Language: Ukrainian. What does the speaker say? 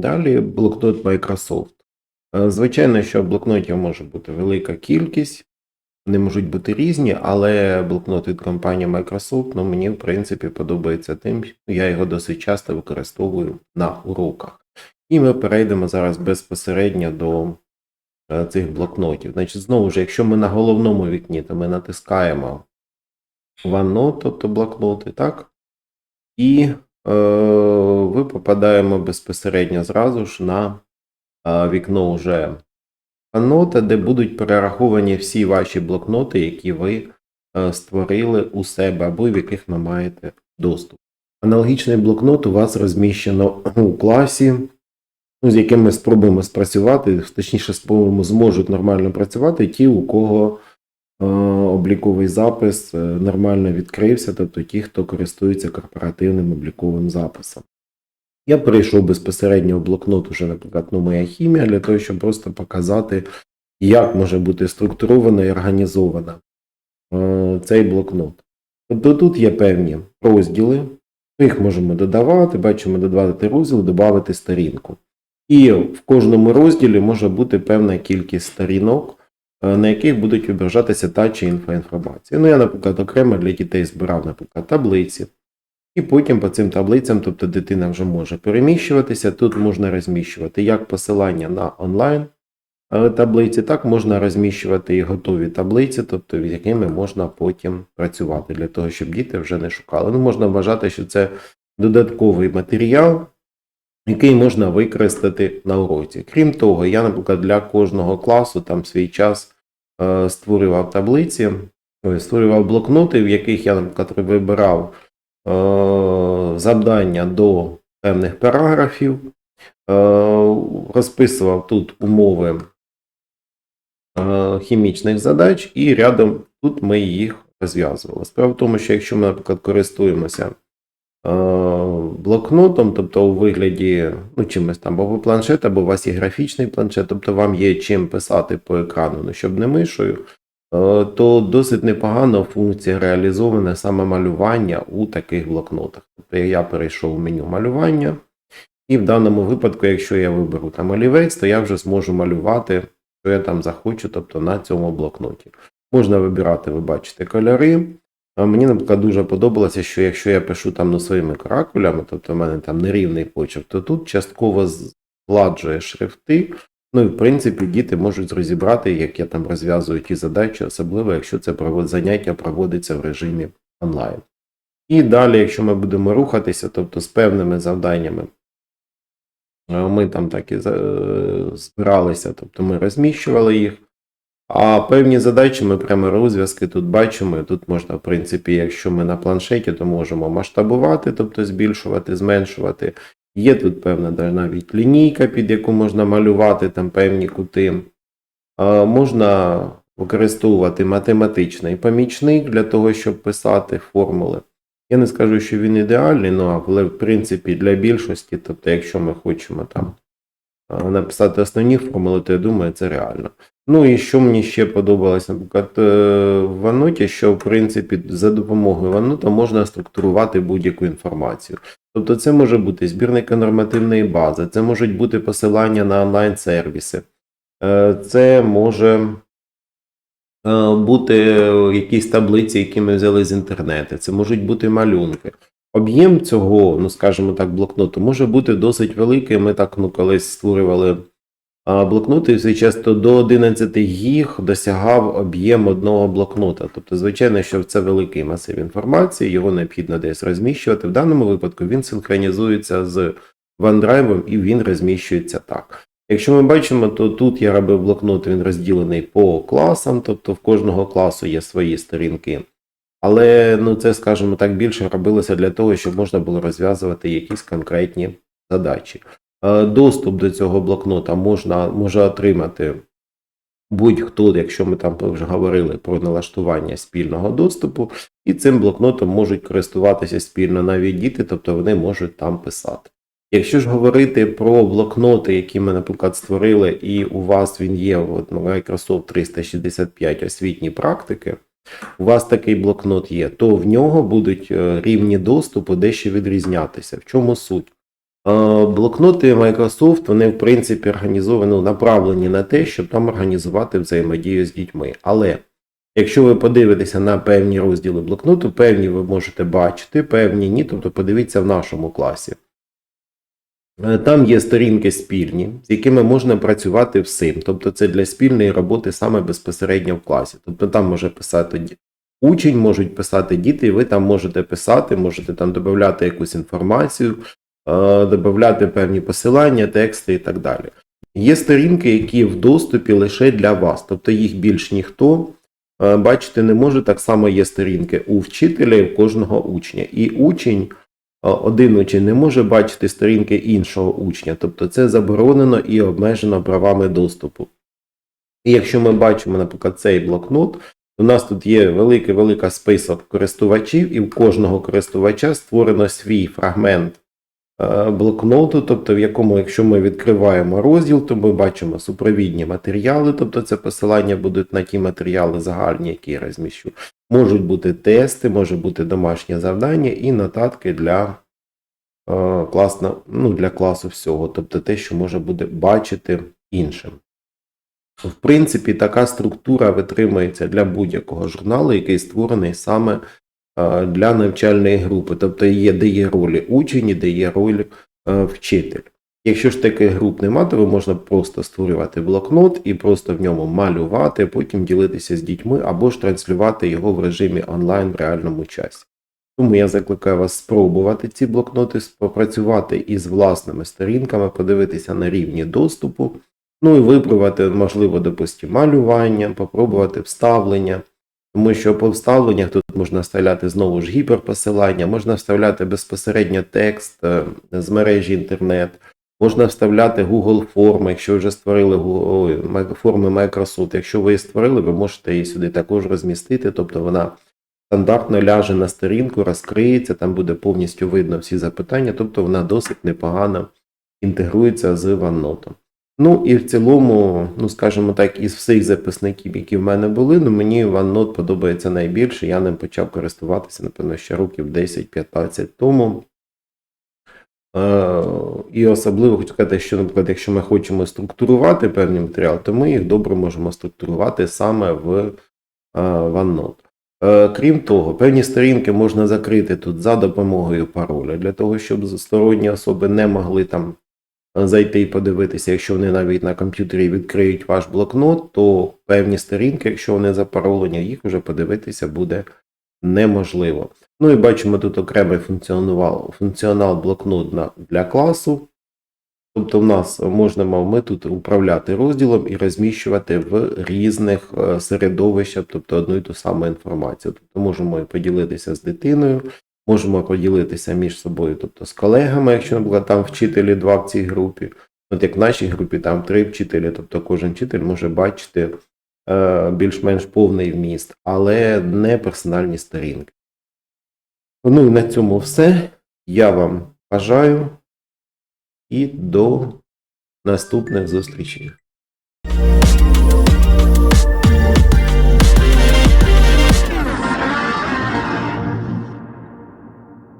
Далі блокнот Microsoft. Е, Звичайно, що блокнотів може бути велика кількість, вони можуть бути різні, але блокнот від компанії Microsoft ну, мені, в принципі, подобається тим, що я його досить часто використовую на уроках. І ми перейдемо зараз безпосередньо до е, цих блокнотів. Значить, знову ж, якщо ми на головному вікні, то ми натискаємо OneNote, тобто блокноти, так? І е, ви попадаємо безпосередньо зразу ж на вікно вже OneNote, де будуть перераховані всі ваші блокноти, які ви е, створили у себе або в яких ви маєте доступ. Аналогічний блокнот у вас розміщено у класі, з яким ми спробуємо спрацювати, точніше, спробуємо зможуть нормально працювати ті, у кого е, обліковий запис е, нормально відкрився, тобто ті, хто користується корпоративним обліковим записом. Я перейшов безпосередньо в блокнот уже, наприклад, ну, моя хімія, для того, щоб просто показати, як може бути структурована і організована е, цей блокнот. Тобто тут є певні розділи, ми їх можемо додавати, бачимо додати розділ, додати сторінку. І в кожному розділі може бути певна кількість сторінок, е, на яких будуть відображатися та чи інша інформація. Ну, я, наприклад, окремо для дітей збирав, наприклад, таблиці. І потім по цим таблицям, тобто дитина вже може переміщуватися. Тут можна розміщувати як посилання на онлайн е, таблиці, так можна розміщувати і готові таблиці, тобто з якими можна потім працювати, для того, щоб діти вже не шукали. Ну, можна вважати, що це додатковий матеріал, який можна використати на уроці. Крім того, я, наприклад, для кожного класу там свій час е, створював таблиці, створював блокноти, в яких я, наприклад, вибирав завдання до певних параграфів, е, розписував тут умови е, хімічних задач, і рядом тут ми їх розв'язували. Справа в тому, що якщо ми, наприклад, користуємося е, блокнотом, тобто у вигляді ну, чимось там, або планшет, або у вас є графічний планшет, тобто вам є чим писати по екрану, ну, щоб не мишою, е, то досить непогано функція реалізована саме малювання у таких блокнотах. Тобто я перейшов в меню малювання, і в даному випадку, якщо я виберу там олівець, то я вже зможу малювати, що я там захочу, тобто на цьому блокноті. Можна вибирати, ви бачите, кольори. А Мені, наприклад, дуже подобалося, що якщо я пишу там ну, своїми каракулями, тобто в мене там нерівний почерк, то тут частково згладжує шрифти. Ну і в принципі діти можуть розібрати, як я там розв'язую ті задачі, особливо якщо це заняття проводиться в режимі онлайн. І далі, якщо ми будемо рухатися, тобто з певними завданнями, е, ми там так і е, збиралися, тобто ми розміщували їх. А певні задачі ми прямо розв'язки тут бачимо. Тут можна, в принципі, якщо ми на планшеті, то можемо масштабувати, тобто збільшувати, зменшувати. Є тут певна навіть лінійка, під яку можна малювати там певні кути. Можна використовувати математичний помічник для того, щоб писати формули. Я не скажу, що він ідеальний, ну, але в принципі для більшості, тобто, якщо ми хочемо там написати основні формули, то я думаю, це реально. Ну і що мені ще подобалось, наприклад, е, в OneNote, що в принципі за допомогою OneNote можна структурувати будь-яку інформацію. Тобто це може бути збірника нормативної бази, це можуть бути посилання на онлайн-сервіси, е, це може е, бути якісь таблиці, які ми взяли з інтернету, це можуть бути малюнки. Об'єм цього, ну скажімо так, блокноту може бути досить великий. Ми так ну, колись створювали блокноти, все часто до 11 гіг досягав об'єм одного блокнота. Тобто, звичайно, що це великий масив інформації, його необхідно десь розміщувати. В даному випадку він синхронізується з OneDrive і він розміщується так. Якщо ми бачимо, то тут я робив блокнот, він розділений по класам, тобто в кожного класу є свої сторінки. Але ну, це, скажімо так, більше робилося для того, щоб можна було розв'язувати якісь конкретні задачі. Е, Доступ до цього блокнота можна може отримати будь-хто, якщо ми там вже говорили про налаштування спільного доступу, і цим блокнотом можуть користуватися спільно навіть діти, тобто вони можуть там писати. Якщо ж говорити про блокноти, які ми, наприклад, створили, і у вас він є от, на Microsoft 365 освітні практики, у вас такий блокнот є, то в нього будуть е, рівні доступу дещо відрізнятися. В чому суть? Блокноти Microsoft, вони, в принципі, організовані, ну, направлені на те, щоб там організувати взаємодію з дітьми. Але якщо ви подивитеся на певні розділи блокноту, певні ви можете бачити, певні ні, тобто подивіться в нашому класі. Е, Там є сторінки спільні, з якими можна працювати всім. Тобто це для спільної роботи саме безпосередньо в класі. Тобто там може писати учень, можуть писати діти, і ви там можете писати, можете там додати якусь інформацію, е, додати певні посилання, тексти і так далі. Є сторінки, які в доступі лише для вас, тобто їх більш ніхто е, бачити не може. Так само є сторінки у вчителя і у кожного учня. І учень один учень не може бачити сторінки іншого учня, тобто це заборонено і обмежено правами доступу. І якщо ми бачимо, наприклад, цей блокнот, у нас тут є великий велика список користувачів, і в кожного користувача створено свій фрагмент е, блокноту, тобто в якому, якщо ми відкриваємо розділ, то ми бачимо супровідні матеріали, тобто це посилання будуть на ті матеріали загальні, які я розміщу. Можуть бути тести, може бути домашнє завдання і нотатки для, е, класно, ну, для класу всього, тобто те, що може буде бачити іншим. В принципі, така структура витримується для будь-якого журналу, який створений саме е, для навчальної групи, тобто є, де є ролі учень, і де є роль е, вчитель. Якщо ж таких груп нема, то можна просто створювати блокнот і просто в ньому малювати, потім ділитися з дітьми або ж транслювати його в режимі онлайн в реальному часі. Тому я закликаю вас спробувати ці блокноти, попрацювати із власними сторінками, подивитися на рівні доступу, ну і випробувати, можливо, допустимо, малювання, попробувати вставлення. Тому що по вставленнях тут можна вставляти знову ж гіперпосилання, можна вставляти безпосередньо текст е, з мережі інтернет, можна вставляти Google форми, якщо вже створили Google- форми Microsoft. Якщо ви її створили, ви можете її сюди також розмістити, тобто вона стандартно ляже на сторінку, розкриється, там буде повністю видно всі запитання, тобто вона досить непогано інтегрується з OneNote. Ну і в цілому, ну скажімо так, із всіх записників, які в мене були, ну мені OneNote подобається найбільше. Я ним почав користуватися, напевно, ще років 10-15 тому. Е, І особливо хочу сказати, що, наприклад, якщо ми хочемо структурувати певні матеріали, то ми їх добре можемо структурувати саме в е, OneNote. Е, Крім того, певні сторінки можна закрити тут за допомогою пароля, для того, щоб сторонні особи не могли там зайти і подивитися, якщо вони навіть на комп'ютері відкриють ваш блокнот, то певні сторінки, якщо вони запаролені, їх вже подивитися буде неможливо. Ну і бачимо тут окремий функціонал, функціонал блокнот для класу. Тобто в нас можна ми тут управляти розділом і розміщувати в різних е, середовищах, тобто одну і ту саму інформацію. Тобто можемо поділитися з дитиною, можемо поділитися між собою, тобто з колегами, якщо, наприклад, там вчителі два в цій групі. От як в нашій групі там три вчителі, тобто кожен вчитель може бачити е, більш-менш повний вміст, але не персональні сторінки. Ну і на цьому все. Я вам бажаю і до наступних зустрічей.